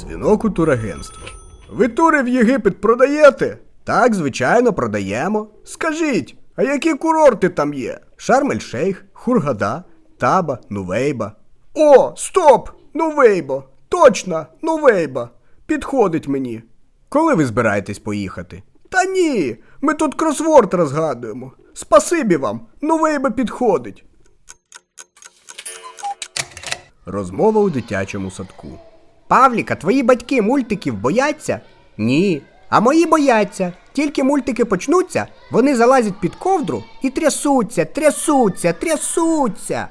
Дзвінок у турагентство. Ви тури в Єгипет продаєте? Так, звичайно, продаємо. Скажіть, а які курорти там є? Шарм-ель-Шейх, Хургада, Таба, Нувейба. О, стоп! Нувейбо! Точно, Нувейба! Підходить мені. Коли ви збираєтесь поїхати? Та ні, ми тут кросворд розгадуємо. Спасибі вам, Нувейба підходить. Розмова у дитячому садку. Павліка, твої батьки мультиків бояться? Ні. А мої бояться. Тільки мультики почнуться, вони залазять під ковдру і трясуться, трясуться, трясуться.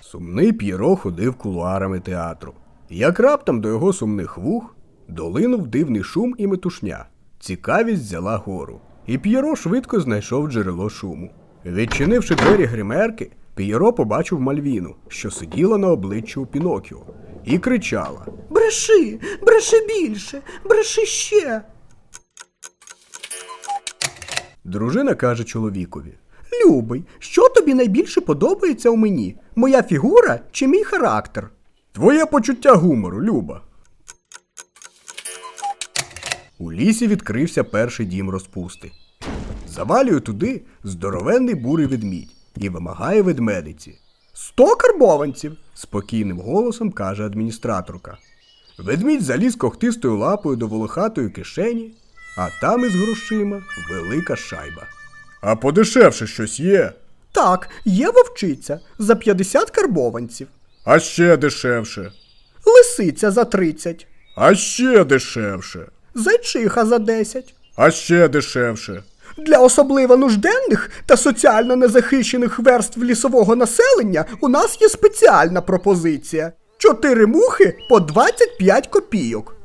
Сумний П'єро ходив кулуарами театру. Як раптом до його сумних вух долинув дивний шум і метушня. Цікавість взяла гору, і П'єро швидко знайшов джерело шуму. Відчинивши двері гримерки, П'єро побачив Мальвіну, що сиділа на обличчі у Пінокіо, і кричала: Бреши, бреши більше, бреши ще. Дружина каже чоловікові: Любий, що тобі найбільше подобається у мені? Моя фігура чи мій характер? Твоє почуття гумору, Люба. У лісі відкрився перший дім розпусти. Завалює туди здоровенний бурий ведмідь і вимагає ведмедиці. Сто карбованців. Спокійним голосом каже адміністраторка. Ведмідь заліз когтистою лапою до волохатої кишені, а там із грошима велика шайба. А подешевше щось є. Так, є вовчиця за 50 карбованців. А ще дешевше. Лисиця за 30. А ще дешевше. Зайчиха за 10. А ще дешевше. Для особливо нужденних та соціально незахищених верств лісового населення у нас є спеціальна пропозиція. Чотири мухи по 25 копійок.